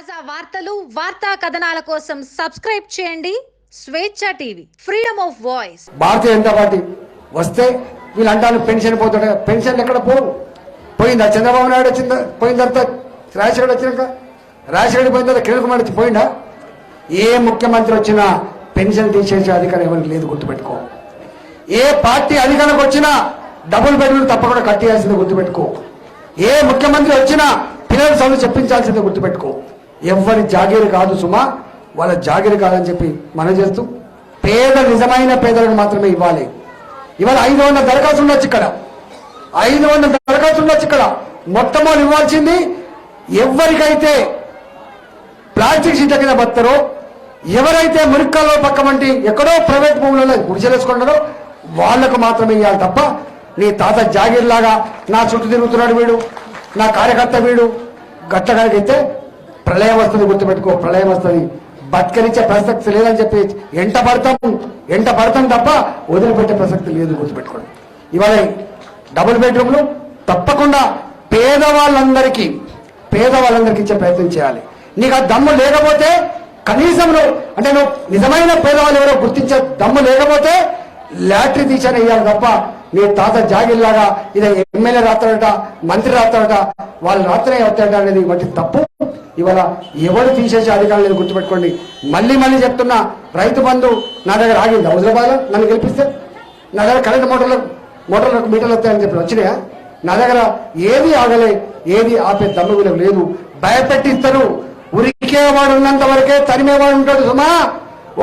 తాజా వార్తలు వార్తా కథనాల కోసం సబ్స్క్రైబ్ చేయండి. స్వేచ్ఛ TV freedom of voice. Bharatiya Janata Party వస్తే వీళ్ళు అంటారు పెన్షన్ పోతుంటే పెన్షన్ ఎక్కడ పోవు? పోయిందా? చంద్రబాబు నాయుడు వచ్చిందా? పోయిన తర్వాత రాజశేఖర్ వచ్చినాక? రాజశేఖర్ పోయిన తర్వాత కిరణ్ కుమార్ వచ్చి పోయిందా? ఏ ముఖ్యమంత్రి వచ్చినా పెన్షన్ తీసేసే అధికారం ఎవరికి లేదు గుర్తుపెట్టుకో. ఏ పార్టీ అధికారంకి వచ్చినా డబుల్ బెడ్రూమ్ తప్పకుండా కట్టేయాల్సిందే గుర్తుపెట్టుకో. ఏ ముఖ్యమంత్రి వచ్చినా పిల్లల చదువు చెప్పించాల్సిందే గుర్తుపెట్టుకో. ఎవరి జాగీరు కాదు సుమా వాళ్ళ జాగీరు కాదని చెప్పి మనం చేస్తూ పేద నిజమైన పేదలకు మాత్రమే ఇవ్వాలి. ఇవాళ ఐదు వందల దరఖాస్తు ఉండొచ్చు ఇక్కడ. ఐదు వందల దరఖాస్తు ఉండొచ్చు ఇక్కడ. మొట్టమొదటి ఇవ్వాల్సింది ఎవరికైతే ప్లాస్టిక్ షీట్ల కింద బతారో ఎవరైతే మురిక్కల్లో పక్క వంటి ఎక్కడో ప్రైవేట్ భూములలో గుడిచేసుకుంటారో వాళ్ళకు మాత్రమే ఇవ్వాలి తప్ప నీ తాత జాగీర్లాగా నా చుట్టూ తిరుగుతున్నాడు వీడు నా కార్యకర్త వీడు గట్టగాడికైతే ప్రళయం వస్తుంది గుర్తుపెట్టుకో. ప్రళయం వస్తుంది బతకరించే ప్రసక్తి లేదని చెప్పి ఎంట పడతాం? ఎంట పడతాం తప్ప వదిలిపెట్టే ప్రసక్తి లేదు గుర్తుపెట్టుకోండి. ఇవాళ డబుల్ బెడ్రూమ్లు తప్పకుండా పేదవాళ్ళందరికీ పేదవాళ్ళందరికీ ఇచ్చే ప్రయత్నం చేయాలి. నీకు ఆ దమ్ము లేకపోతే కనీసం అంటే నువ్వు నిజమైన పేదవాళ్ళు ఎవరో గుర్తించే దమ్ము లేకపోతే లాటరీ తీసాను ఇవ్వాలి తప్ప నీ తాత జాగిల్లాగా ఇది ఎమ్మెల్యే రాస్తాడట మంత్రి రాస్తాడట వాళ్ళు రాత్రే వస్తాడట అనేది వంటి తప్పు. ఇవాళ ఎవరు తీసేసే అధికారం లేదు గుర్తుపెట్టుకోండి. మళ్ళీ మళ్ళీ చెప్తున్నా రైతు బంధు నా దగ్గర ఆగింది. హైదరాబాద్ నన్ను గెలిపిస్తే నా దగ్గర కరెంట్ మోటార్లు మోటార్లకు మీటర్లు వస్తాయని చెప్పి వచ్చినాయా? నా దగ్గర ఏది ఆగలే ఏది ఆపే దమ్ము విలువ లేదు. భయపెట్టిస్తారు. ఉరికేవాడు ఉన్నంత వరకే తరిమేవాడు ఉంటాడు సుమా.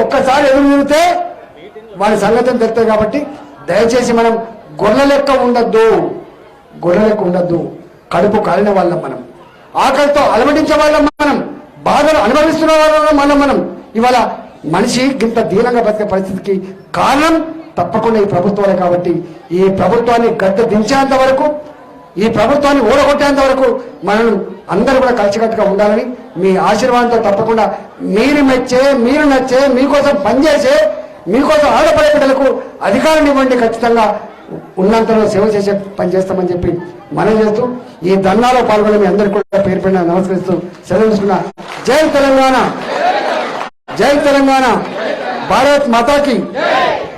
ఒక్కసారి ఎదురు తిరిగితే వాడి సంగతం తెలుస్తుంది కాబట్టి దయచేసి మనం గొర్రె లెక్క ఉండద్దు. గొర్రె లెక్క ఉండద్దు. కడుపు కాలిన వాళ్ళం మనం. ఆకలితో అలమటించే వాళ్ళం మనం. బాధలు అనుభవిస్తున్న వాళ్ళం మనం మనం. ఇవాళ మనిషి ఇంత దీనంగా బతికే పరిస్థితికి కారణం తప్పకుండా ఈ ప్రభుత్వాలే కాబట్టి ఈ ప్రభుత్వాన్ని గద్దె దించేంత వరకు ఈ ప్రభుత్వాన్ని ఓడగొట్టేంత వరకు మనం అందరూ కూడా కలిసికట్టుగా ఉండాలని మీ ఆశీర్వాదంతో తప్పకుండా మీరు మెచ్చే మీరు నచ్చే మీకోసం పనిచేసే మీకోసం ఆడపడే బిడ్డలకు అధికారం ఇవ్వండి ఖచ్చితంగా. ఉన్నంతలో సేవ చేసే పని చేస్తామని చెప్పి మనం చేస్తూ ఈ ధర్నాలో పాల్గొనే మీ అందరికీ కూడా పేరు పైన నమస్కరిస్తూ సెలవు తీసుకున్నా జై తెలంగాణ! జై తెలంగాణ! భారత్ మాతాకి!